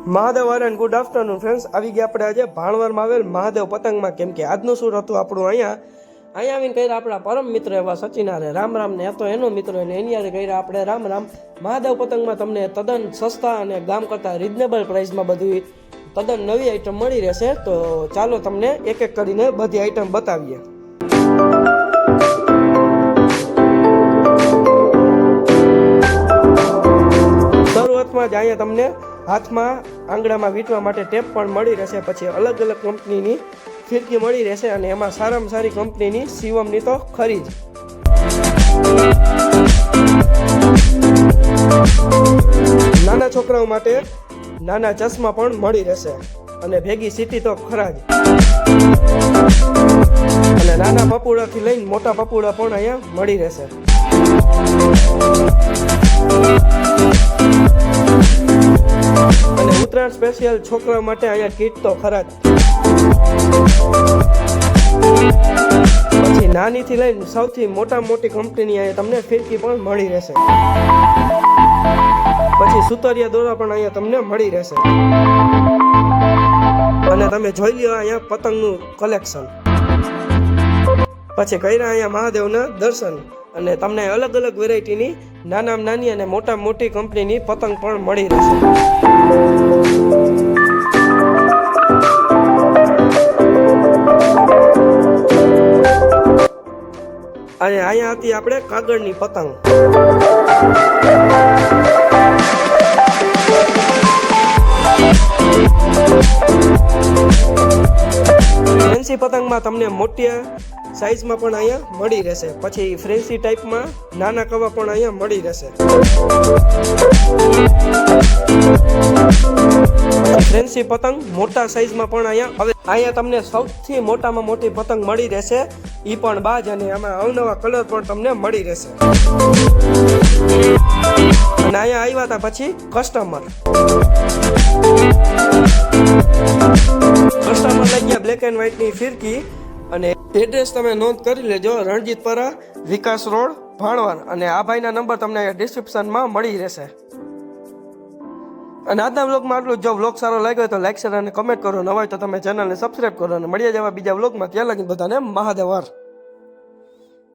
Mahadev and good afternoon friends આવી ગયા આપણે આજે ભાણવરમાં આવેલ મહાદેવ પતંગમાં. કેમ કે આજનું શું હતું આપણું અહીંયા. અહીંયા આવીને કર્યા આપણા પરમ મિત્ર એવા સચિનારે રામ રામ ને હતો એનો મિત્ર અને એની યારે કર્યા આપણે. રામ રામ. મહાદેવ પતંગમાં તમને તદ્દન સસ્તા અને ગામ કરતાં રિઝનેબલ પ્રાઇસમાં બધી તદ્દન નવી આઈટમ મળી રહેશે. તો ચાલો તમને એક એક કરીને બધી આઈટમ બતાવીએ. શરૂઆતમાં જ અહીંયા તમને હાથમાં આંગળામાં વીંટવા માટે ટેપ પણ મળી રહેશે. પછી અલગ અલગ કંપનીની ફિરકી મળી રહેશે અને એમાં સારામાં સારી કંપનીની શિવમની તો ખરી જ. નાના છોકરાઓ માટે નાના ચશ્મા પણ મળી રહેશે અને ભેગી સીટી તો ખરા જ. અને નાના પપુડાથી લઈને મોટા પપુડા પણ અહીંયા મળી રહેશે. અને સ્પેશિયલ છોકરા માટે અહીંયા કીટ તો ખરા જ. પછી નાનીથી લઈને સૌથી મોટા મોટી કંપનીની અહીંયા તમને ફિરકી પણ મળી રહેશે. પછી સુતરિયા દોરા પણ અહીંયા તમને મળી રહેશે. અને તમે જોઈ લ્યો અહીંયા પતંગનું કલેક્શન પછી કર્યા અહીંયા મહાદેવના દર્શન. અને તમને અલગ અલગ વેરાયટીની નાનામાં નાની અને મોટા મોટી કંપનીની પતંગ પણ મળી રહેશે. અને અહીંયા હતી આપણે કાગળની પતંગ. ફેન્સી પતંગમાં તમને મોટી સાઈઝમાં પણ અહીંયા મળી રહેશે. પછી ફ્રેન્સી ટાઈપમાં નાના કવા પણ અહીંયા મળી રહેશે. ફ્રેન્સી પતંગ મોટા સાઈઝમાં પણ અહીંયા હવે અહીંયા તમને સૌથી મોટામાં મોટી પતંગ મળી રહેશે. એ પણ બાજ અને આમાં અવનવા કલર પણ તમને મળી રહેશે. અને અહીંયા આવ્યા હતા પછી કસ્ટમર કસ્ટમર બ્લેક એન્ડ વ્હાઇટની ફિરકી અને એડ્રેસ તમે નોંધ કરી લેજો રણજીતપરા વિકાસ રોડ, ભાણવર. અને આ ભાઈના નંબર તમને ડિસ્ક્રિપ્શનમાં મળી રહેશે. અને આજના વ્લોગમાં આટલું જો. વ્લોગ સારો લાગ્યો હોય તો લાઈક શેર અને કમેન્ટ કરો. નવા હોય તો તમે ચેનલને સબસ્ક્રાઈબ કરો. અને મળ્યા જવા બીજા વ્લોગમાં ત્યાં લગી બધાને મહાદેવ હર